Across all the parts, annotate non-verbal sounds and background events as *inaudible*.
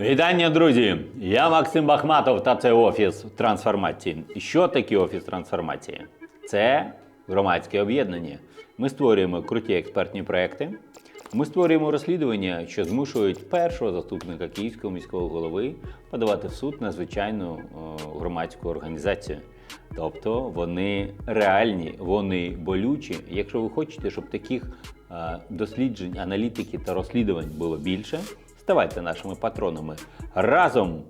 Вітання, друзі! Я Максим Бахматов та це офіс трансформації. Що таке офіс трансформації? Це громадське об'єднання. Ми створюємо круті експертні проекти. Ми створюємо розслідування, що змушують першого заступника київського міського голови подавати в суд на звичайну громадську організацію. Тобто вони реальні, вони болючі. Якщо ви хочете, щоб таких е, досліджень, аналітики та розслідувань було більше, ставайте нашими патронами. Разом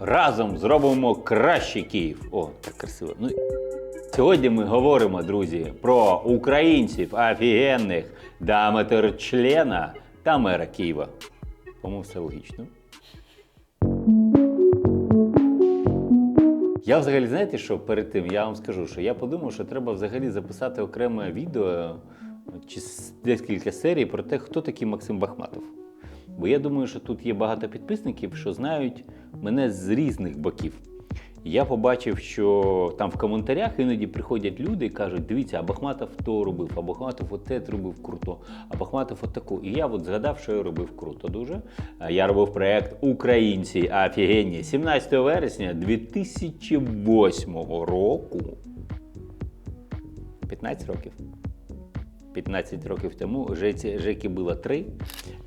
разом зробимо кращий Київ. О, так красиво. Ну, Сьогодні ми говоримо, друзі, про українців офігенних да метр-члена та мера Києва. По-моєму, все логічно. Я взагалі, знаєте, що перед тим я вам скажу, що я подумав, що треба взагалі записати окреме відео чи декілька серій про те, хто такий Максим Бахматов. Бо я думаю, що тут є багато підписників, що знають мене з різних боків. Я побачив, що там в коментарях іноді приходять люди і кажуть: дивіться, а Бахматов то робив, а Бахматов оте робив круто, а Бахматов отаку. І я от згадав, що я робив круто дуже. Я робив проект Українці офігенні 17 вересня 2008 року. 15 років. 15 років тому Жекі було 3.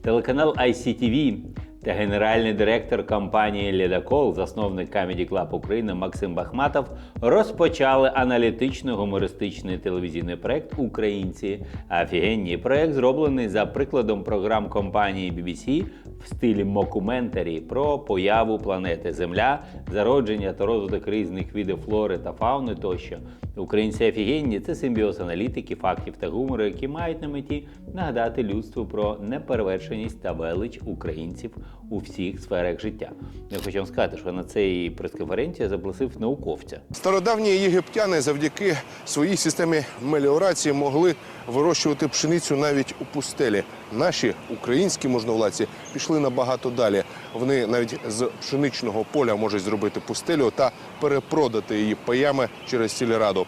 Телеканал ICTV та генеральний директор компанії Ледокол, засновник Comedy Club Україна Максим Бахматов розпочали аналітично-гумористичний телевізійний проект Українці офігенні. Проект зроблений за прикладом програм компанії BBC в стилі мокументарі про появу планети Земля, зародження та розвиток різних видів флори та фауни тощо. Українці офігенні це симбіоз аналітики, фактів та гумору, які мають на меті нагадати людству про неперевершеність та велич українців у всіх сферах життя. Я хочу вам сказати, що на цій прес-конференції запросив науковця. Стародавні єгиптяни завдяки своїй системі меліорації могли вирощувати пшеницю навіть у пустелі. Наші українські можновладці пішли набагато далі. Вони навіть з пшеничного поля можуть зробити пустелю та перепродати її паями через сільраду.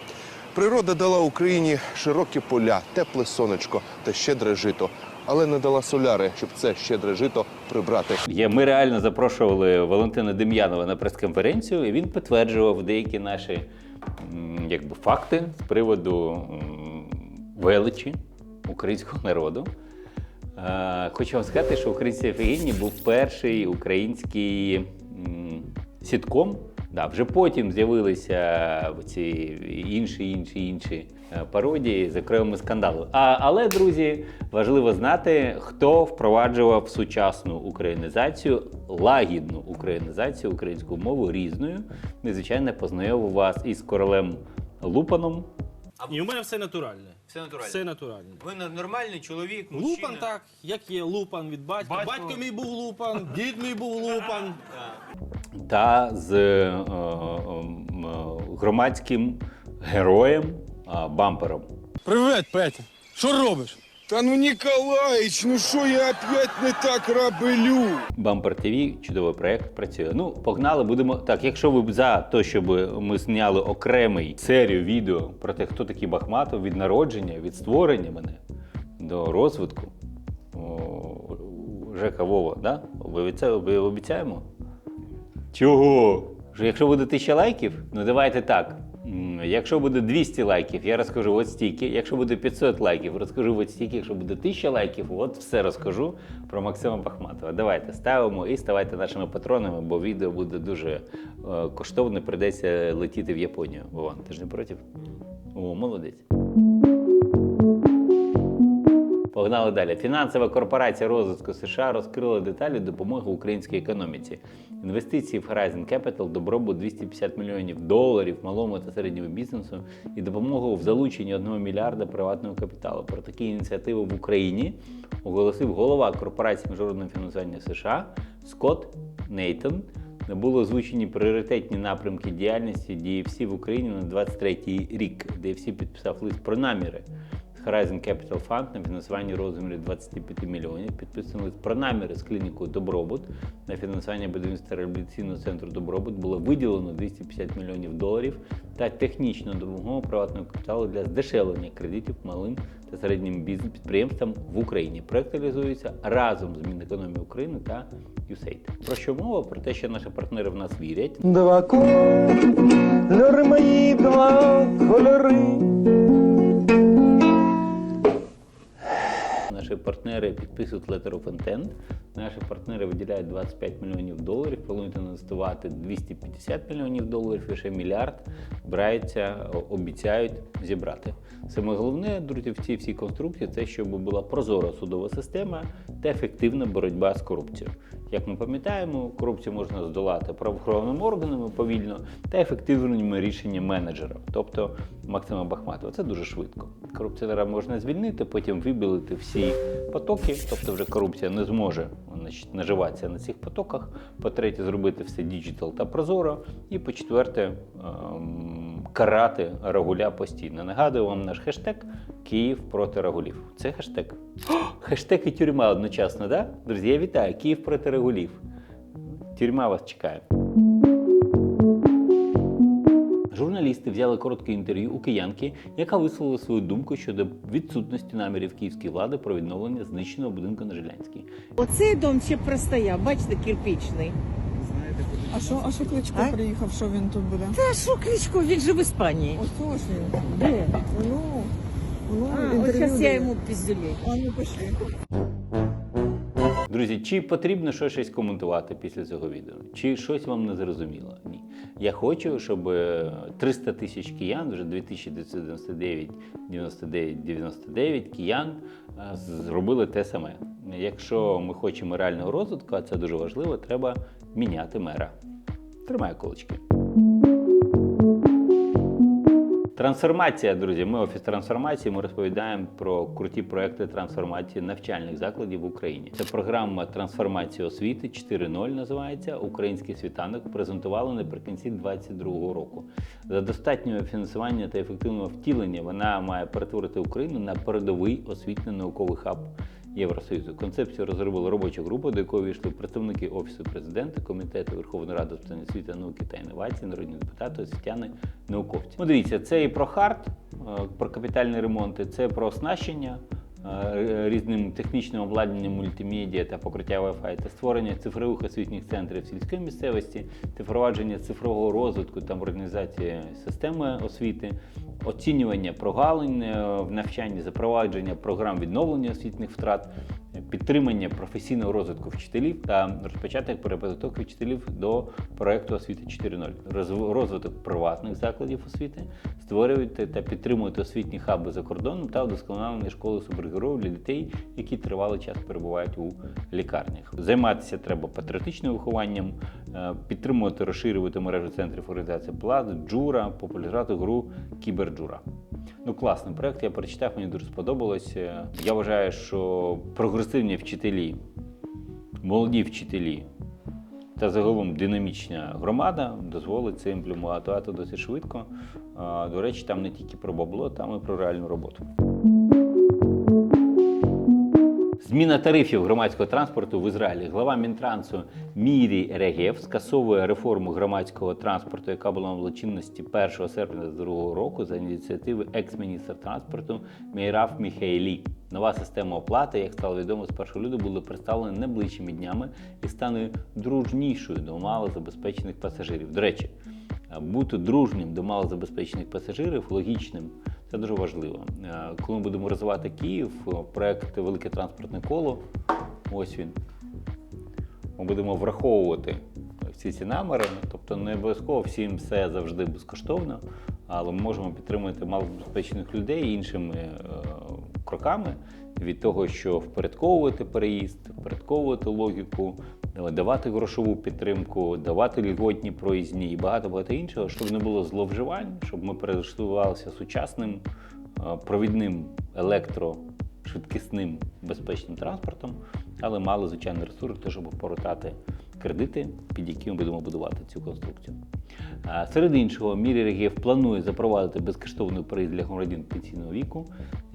Природа дала Україні широкі поля, тепле сонечко та щедре жито, але не дала соляри, щоб це щедре жито прибрати. Ми реально запрошували Валентина Дем'янова на прес-конференцію, і він підтверджував деякі наші якби, факти з приводу величі українського народу. Е, Хочу вам сказати, що українці офігенні був перший український сітком. Да, вже потім з'явилися ці інші, інші, інші е, пародії з окремими скандалами. А, але, друзі, важливо знати, хто впроваджував сучасну українізацію, лагідну українізацію українську мову різною. І, звичайно, познайомив вас із королем Лупаном. І у мене все натуральне. Все натуральне. Все натуральне. Ви на- нормальний чоловік, мужчина. Лупан так, як є лупан від батька. Батько- Батько мій був лупан, дід мій був лупан. та з е, е, м, е, громадським героєм е, бампером. Привіт, Петя. Що робиш? Та ну Ніколаїч, ну що я опять не так роблю? Бампер ТВ, чудовий проект працює. Ну, погнали, будемо. Так, якщо ви за те, щоб ми зняли окремий серію відео про те, хто такий Бахматов від народження, від створення мене до розвитку. О, Жека Вова, да? Ви обіця- обіцяємо? Чого? Якщо буде 1000 лайків, ну давайте так. Якщо буде 200 лайків, я розкажу от стільки. Якщо буде 500 лайків, розкажу от стільки. Якщо буде 1000 лайків, от все розкажу про Максима Бахматова. Давайте ставимо і ставайте нашими патронами, бо відео буде дуже е, коштовне. Придеться летіти в Японію. Вован, ти ж не проти? О, молодець. Погнали далі. Фінансова корпорація розвитку США розкрила деталі допомоги українській економіці. Інвестиції в Horizon Capital, добробут 250 мільйонів доларів малому та середньому бізнесу і допомогу в залученні 1 мільярда приватного капіталу. Про такі ініціативи в Україні оголосив голова корпорації міжнародного фінансування США Скотт Нейтон. Були озвучені пріоритетні напрямки діяльності DFC в Україні на 23 й рік. DFC підписав лист про наміри Horizon Capital Fund на фінансування розмірі 25 мільйонів. Підписаний про наміри з клінікою Добробут на фінансування будівництва реабілітаційного центру Добробут було виділено 250 мільйонів доларів та технічну допомогу приватного капіталу для здешевлення кредитів малим та середнім бізнес підприємствам в Україні. Проект реалізується разом з Мінекономії України та USAID. Про що мова? Про те, що наші партнери в нас вірять, Два кольори мої, два кольори. Наші партнери підписують Letter of Intent. Наші партнери виділяють 25 мільйонів доларів, планують інвестувати 250 мільйонів доларів і ще мільярд збираються, обіцяють зібрати. Саме головне, друзі, в цій всій конструкції це щоб була прозора судова система та ефективна боротьба з корупцією. Як ми пам'ятаємо, корупцію можна здолати правоохоронними органами повільно та ефективними рішеннями менеджера, тобто Максима Бахматова. Це дуже швидко. Корупціонера можна звільнити, потім вибілити всі потоки, тобто вже корупція не зможе значить, наживатися на цих потоках. По-третє, зробити все діджитал та прозоро. І по-четверте, ем, карати рагуля постійно. Нагадую вам наш хештег Київ проти рагулів. Це хештег. *gasps* Хештег і тюрма одночасно, да? Друзі, я вітаю! Київ проти рагулів. Тюрма вас чекає. Журналісти взяли коротке інтерв'ю у киянки, яка висловила свою думку щодо відсутності намірів київської влади про відновлення знищеного будинку на Жилянській. Оцей дом ще простояв, бачите, кирпичний. А що, а що Кличко А? приїхав, що він тут буде? Та що Кличко, він же в Іспанії. Ось ось він. Де? Ну, ну, А, от інтерв'ю зараз я дає. йому піздюлю. А ну пішли. Друзі, чи потрібно щось щось коментувати після цього відео? Чи щось вам не зрозуміло? Я хочу, щоб е, 300 тисяч киян, вже 2999, 99, 99 киян е, зробили те саме. Якщо ми хочемо реального розвитку, а це дуже важливо, треба міняти мера. Тримаю колочки. Трансформація, друзі. Ми офіс трансформації. Ми розповідаємо про круті проекти трансформації навчальних закладів в Україні. Це програма трансформації освіти 4.0 називається. Український світанок презентували наприкінці 2022 року. За достатнього фінансування та ефективного втілення вона має перетворити Україну на передовий освітньо-науковий хаб. Євросоюзу. Концепцію розробила робоча група, до якої війшли представники Офісу президента, Комітету Верховної Ради з питань освіти, науки та інновацій, народні депутати, освітяни, науковці. Ну, дивіться, це і про хард, е, про капітальні ремонти, це про оснащення. е, Різним технічним обладнанням мультимедіа та покриття Wi-Fi, та створення цифрових освітніх центрів сільської місцевості, та впровадження цифрового розвитку та модернізації системи освіти, оцінювання прогалин е, в навчанні, запровадження програм відновлення освітніх втрат, підтримання професійного розвитку вчителів та розпочаток переподготовки вчителів до проекту освіти 4.0, Розв- розвиток приватних закладів освіти, створювати та підтримувати освітні хаби за кордоном та вдосконалення школи супергероїв для дітей, які тривалий час перебувають у лікарнях. Займатися треба патріотичним вихованням, е, підтримувати, розширювати мережу центрів організації Плац, Джура, популяризувати гру Кіберджура. Ну, класний проект, я прочитав, мені дуже сподобалось. Е, Я вважаю, що прогресивні вчителі, молоді вчителі та загалом динамічна громада дозволить це імплементувати досить швидко. До речі, там не тільки про бабло, там і про реальну роботу. Зміна тарифів громадського транспорту в Ізраїлі. Глава Мінтрансу Мірі Регєв скасовує реформу громадського транспорту, яка була в чинності 1 серпня 2022 року за ініціативи екс-міністра транспорту Мейраф Міхейлі. Нова система оплати, як стало відомо, з 1 лютого буде представлена найближчими днями і стане дружнішою до малозабезпечених пасажирів. До речі, бути дружнім до малозабезпечених пасажирів, логічним, це дуже важливо. Коли ми будемо розвивати Київ, проект Велике транспортне коло, ось він. Ми будемо враховувати всі ці наміри, тобто не обов'язково всім все завжди безкоштовно, але ми можемо підтримувати малозабезпечених людей іншими е, кроками від того, що впорядковувати переїзд, впорядковувати логіку, давати грошову підтримку, давати льготні проїзні і багато багато іншого, щоб не було зловживань, щоб ми перейшлювалися сучасним е, провідним електрошвидкісним безпечним транспортом, але мали звичайний ресурс, щоб повертати кредити, під які ми будемо будувати цю конструкцію. Серед іншого, Мірі планує запровадити безкоштовний проїзд для громадян пенсійного віку.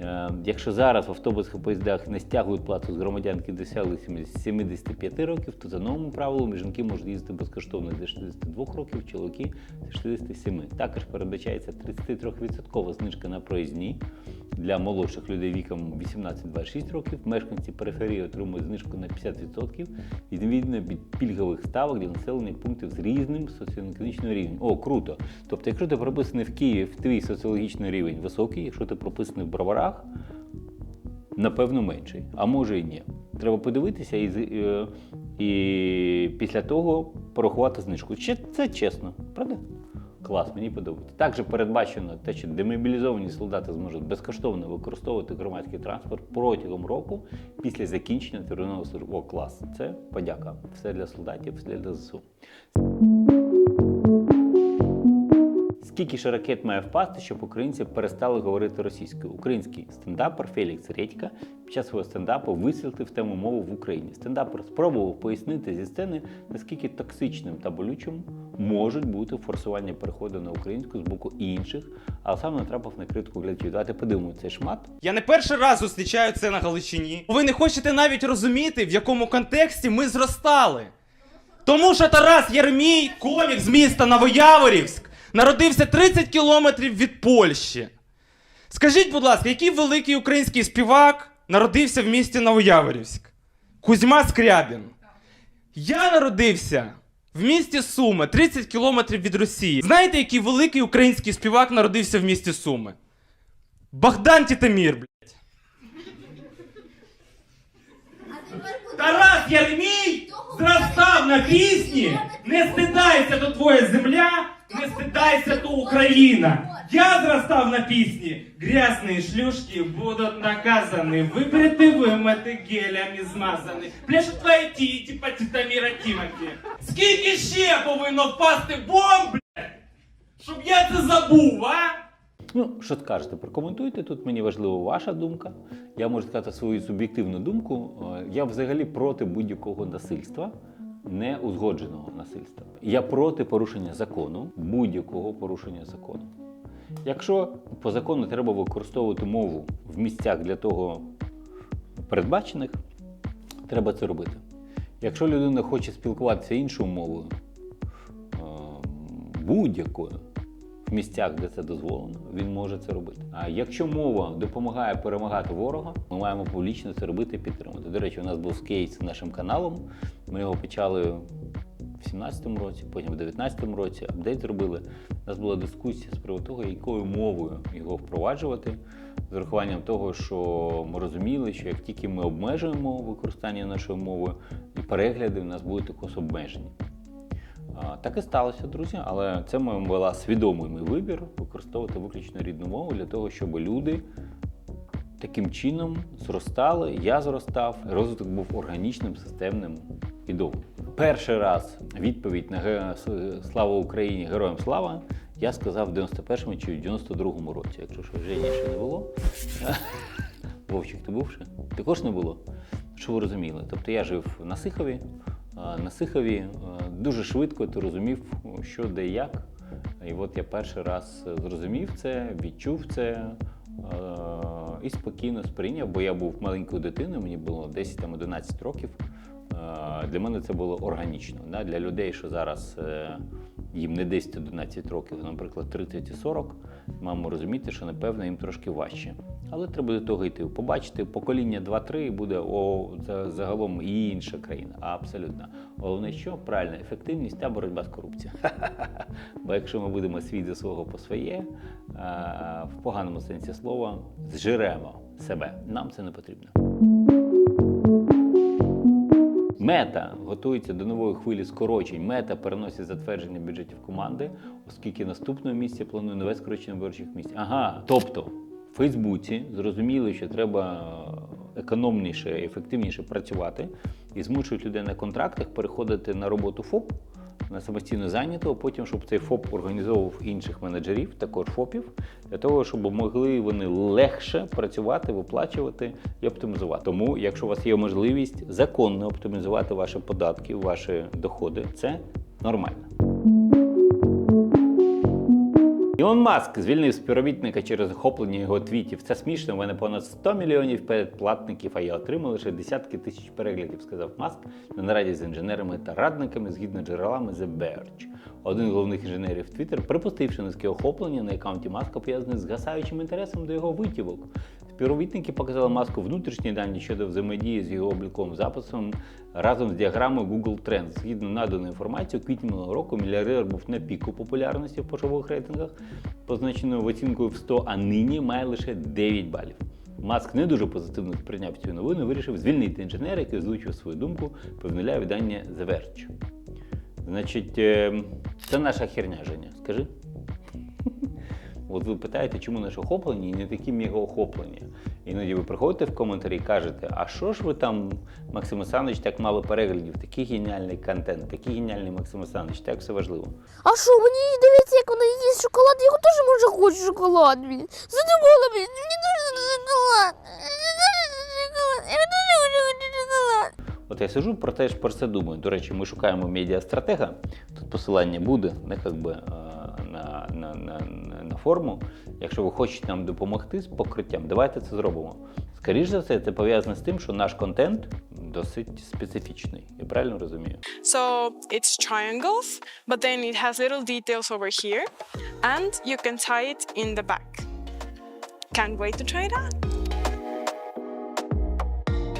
Е, Якщо зараз в автобусах і поїздах не стягують плату з громадян, які досягли 70 75 років, то за новими правилами жінки можуть їздити безкоштовно з 62 років, чоловіки з 67. Також передбачається 33% знижка на проїзні для молодших людей віком 18-26 років. Мешканці периферії отримують знижку на 50% відповідно від пільгових ставок для населення пунктів з різним соціально-економічним рівнем. О, круто! Тобто, якщо ти прописаний в Києві, твій соціологічний рівень високий, якщо ти прописаний в Броварах, напевно, менший, а може і ні. Треба подивитися і, е, і після того порахувати знижку. Ще це чесно, правда? Клас, мені подобається. Також передбачено те, що демобілізовані солдати зможуть безкоштовно використовувати громадський транспорт протягом року після закінчення термінового. О, клас. Це подяка. Все для солдатів, все для ЗСУ. Скільки ж ракет має впасти, щоб українці перестали говорити російською? Український стендапер Фелікс Редька під час свого стендапу висвітлив тему мови в Україні. Стендапер спробував пояснити зі сцени, наскільки токсичним та болючим можуть бути форсування переходу на українську з боку інших, але сам натрапив на критику глядачів. Давайте подивимося цей шмат. Я не перший раз зустрічаю це на Галичині. Ви не хочете навіть розуміти, в якому контексті ми зростали. Тому що Тарас Єрмій, комік з міста Новояворівськ, народився 30 кілометрів від Польщі. Скажіть, будь ласка, який великий український співак народився в місті Новояворівськ? Кузьма Скрябін. Я народився в місті Суми, 30 кілометрів від Росії. Знаєте, який великий український співак народився в місті Суми? Богдан Тітамір, блядь. Тарас Єрмій зростав на пісні Не стидайся, то твоя земля, не стидайся, то Україна. Я зростав на пісні Грязні шлюшки будуть наказані, вибрити, вимити гелями змазані. Пляшуть твої тіті по Тітаміра Тіматі. Скільки ще повинно впасти бомб, блядь, щоб я це забув, а? Ну, що скажете, прокоментуйте. Тут мені важлива ваша думка. Я можу сказати свою суб'єктивну думку. Е, Я взагалі проти будь-якого насильства, неузгодженого насильства. Я проти порушення закону, будь-якого порушення закону. Якщо по закону треба використовувати мову в місцях для того передбачених, треба це робити. Якщо людина хоче спілкуватися іншою мовою, е, будь-якою, місцях, де це дозволено, він може це робити. А якщо мова допомагає перемагати ворога, ми маємо публічно це робити і підтримати. До речі, у нас був кейс з нашим каналом. Ми його почали в 17-му році, потім в 19-му році, апдейт зробили. У нас була дискусія з приводу того, якою мовою його впроваджувати, з урахуванням того, що ми розуміли, що як тільки ми обмежуємо використання нашої мови, і перегляди в нас будуть також обмежені. Так і сталося, друзі, але це моя була свідомий мій вибір використовувати виключно рідну мову для того, щоб люди таким чином зростали, я зростав, розвиток був органічним, системним і довгим. Перший раз відповідь на Слава Україні, героям слава, я сказав в 91-му чи в 92-му році, якщо що вже ще не було. *laughs* Вовчик, ти був ще? Також не було. Що ви розуміли? Тобто я жив на Сихові, на Сихові дуже швидко ти розумів, що де і як. І от я перший раз зрозумів це, відчув це е, і спокійно сприйняв, бо я був маленькою дитиною, мені було 10-11 років. Е, Для мене це було органічно. Для людей, що зараз е, їм не 10-11 років, наприклад, 30 і 40, маємо розуміти, що напевно їм трошки важче. Але треба до того йти. Побачити покоління 2-3 буде о, за- загалом і інша країна. Абсолютно. Головне, що правильна ефективність та боротьба з корупцією. *laughs* Бо якщо ми будемо свій за свого по своє, е, в поганому сенсі слова, зжиремо себе. Нам це не потрібно. Мета готується до нової хвилі скорочень. Мета переносить затвердження бюджетів команди, оскільки наступного місяця планує нове скорочення виборчих місць. Ага, тобто Фейсбуці зрозуміли, що треба е, економніше, ефективніше працювати і змушують людей на контрактах переходити на роботу ФОП на самостійно зайнятого, потім, щоб цей ФОП організовував інших менеджерів, також ФОПів, для того, щоб могли вони легше працювати, виплачувати і оптимізувати. Тому, якщо у вас є можливість законно оптимізувати ваші податки, ваші доходи, це нормально. Ілон Маск звільнив співробітника через охоплення його твітів. Це смішно. в мене понад 100 мільйонів передплатників, а я отримав лише десятки тисяч переглядів, сказав Маск на нараді з інженерами та радниками згідно джерелами The Verge. Один з головних інженерів Twitter припустив, що низьке охоплення на аккаунті Маска пов'язане з гасаючим інтересом до його витівок. Співробітники показали маску внутрішні дані щодо взаємодії з його обліковим записом разом з діаграмою Google Trends. Згідно наданої інформації, у квітні минулого року мільярдер був на піку популярності в пошових рейтингах, позначеною в оцінкою в 100, а нині має лише 9 балів. Маск не дуже позитивно сприйняв цю новину вирішив звільнити інженера, який озвучив свою думку, повідомляє видання The Verge. Значить, е, це наша херня, Женя. Скажи. От ви питаєте, чому наше охоплення не такі мегаохоплення. Іноді ви приходите в коментарі і кажете, а що ж ви там, Максим Осанович, так мало переглядів, такий геніальний контент, такий геніальний Максим Осанович, так все важливо. А що, мені дивиться, як вона їсть шоколад, я теж може хочу шоколад, блін. Задумала, блін, мені дуже шоколад. От я сижу про те ж про це думаю. До речі, ми шукаємо медіастратега. Тут посилання буде не як би, на, на, на, на, форму. Якщо ви хочете нам допомогти з покриттям, давайте це зробимо. Скоріше за все, це пов'язано з тим, що наш контент досить специфічний. Я правильно розумію? So it's triangles, but then it has little details over here, and you can tie it in the back. Can't wait to try it out.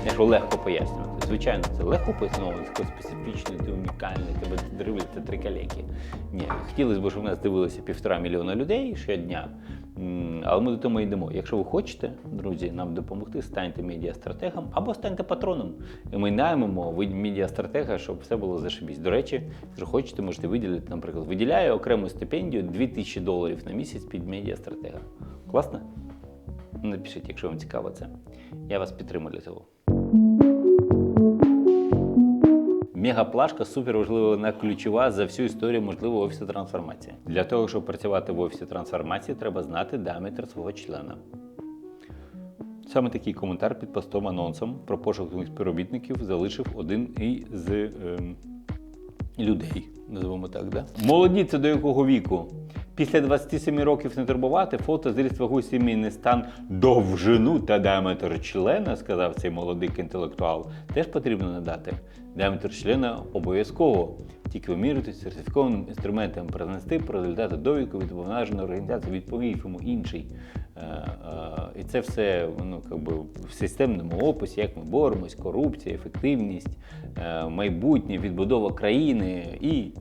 Я ж легко пояснювати. Звичайно, це легко пояснювати, таке специфічне, ти унікальне, тебе дивляться три калеки. Ні, хотілося б, щоб нас дивилося півтора мільйона людей щодня. Але ми до того йдемо. Якщо ви хочете, друзі, нам допомогти, станьте медіастратегом або станьте патроном. І ми наймемо медіастратега, щоб все було зашибісь. До речі, якщо хочете, можете виділити, наприклад, виділяю окрему стипендію 2000 доларів на місяць під медіастратега. Класно? Напишіть, якщо вам цікаво це. Я вас підтримую для цього. Мегаплашка супер важлива, вона ключова за всю історію можливого офісу трансформації. Для того, щоб працювати в офісі трансформації, треба знати діаметр свого члена. Саме такий коментар під постом анонсом про пошук співробітників залишив один із ем, людей, називаємо так, да? Молоді це до якого віку? Після 27 років не турбувати фото зріст вагу сімейний стан довжину та діаметр члена, сказав цей молодий інтелектуал, теж потрібно надати. Діаметр члена обов'язково. Тільки вимірювати сертифікованим інструментом принести результати довідку від повноваженої організації, відповів йому інший. Е, е, І це все ну, как би, в системному описі, як ми боремось, корупція, ефективність, е, майбутнє, відбудова країни і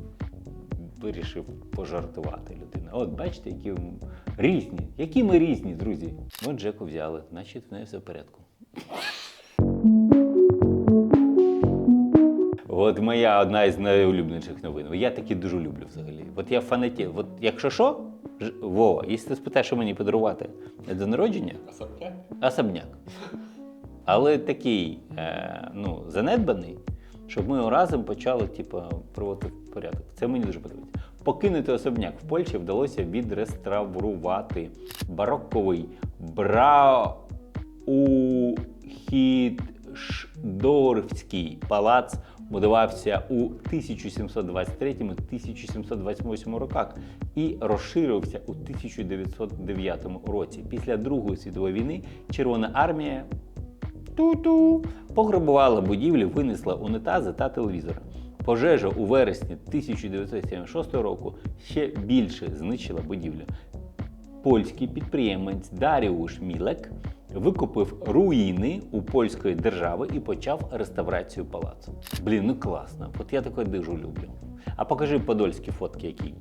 вирішив пожартувати людина. От бачите, які ми різні. Які ми різні, друзі. От Джеку взяли, значить в неї все в порядку. От моя одна із найулюбленіших новин. Я такі дуже люблю взагалі. От я фанатів. От якщо що, Ж- Вова, якщо ти спитаєш, що мені подарувати день народження, особняк. Особняк. Але такий, е, ну, занедбаний, щоб ми його разом почали, типу, приводити в порядок. Це мені дуже подобається. Покинути особняк в Польщі вдалося відреставрувати барокковий Браухідшдорфський палац будувався у 1723-1728 роках і розширився у 1909 році. Після Другої світової війни Червона армія ту-ту пограбувала будівлю, винесла унітази та телевізори. Пожежа у вересні 1976 року ще більше знищила будівлю. Польський підприємець Даріуш Мілек викупив руїни у польської держави і почав реставрацію палацу. Блін, ну класно. От я таке дуже люблю. А покажи подольські фотки, які.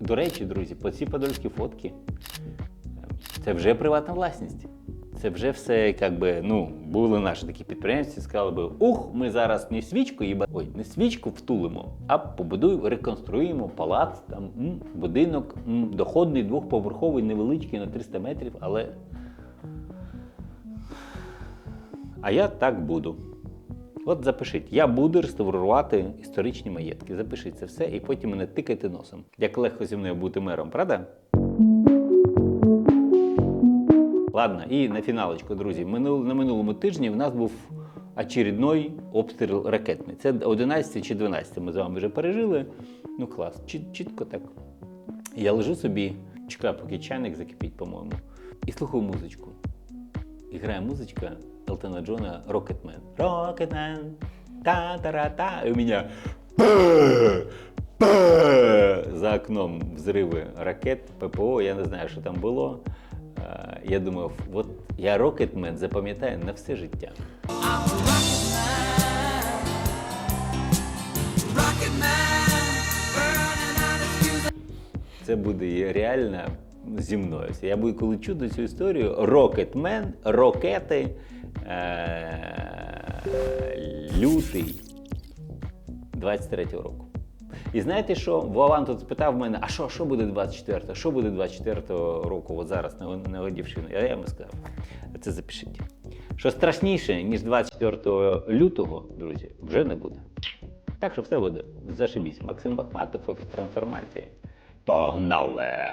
До речі, друзі, по ці подольські фотки е, це вже приватна власність. Це вже все, як би, ну, були наші такі підприємці, сказали би, ух, ми зараз не свічку, їба... ой, не свічку втулимо, а побудуємо, реконструюємо палац, там, м, будинок, м, доходний, двохповерховий, невеличкий на 300 метрів, але. А я так буду. От запишіть, я буду реставрувати історичні маєтки. Запишіть це все і потім мене тикайте носом. Як легко зі мною бути мером, правда? Ладно, і на фіналочку, друзі. На минулому тижні в нас був очередной обстріл ракетний. Це 11 чи 12 ми з вами вже пережили. Ну клас, чіт, чітко так. Я лежу собі, чекаю, поки чайник закипить, по-моєму, і слухаю музичку. І грає музичка Елтона Джона Rocketman. Rocketman, та-та-ра-та. І у мене за окном взриви ракет, ППО, я не знаю, що там було. Я думав, от я Rocketman запам'ятаю на все життя. Це буде реально зі мною. Я буду, коли чути цю історію, Рокетмен, рокети, е- лютий 23-го року. І знаєте що? Вован тут спитав мене, а що, що буде 24-го? Що буде 24-го року, от зараз на годівщину? Я йому сказав, це запишіть. Що страшніше, ніж 24 лютого, друзі, вже не буде. Так що все буде. Зашибісь. Максим Бахматов, офіс трансформації. Погнали!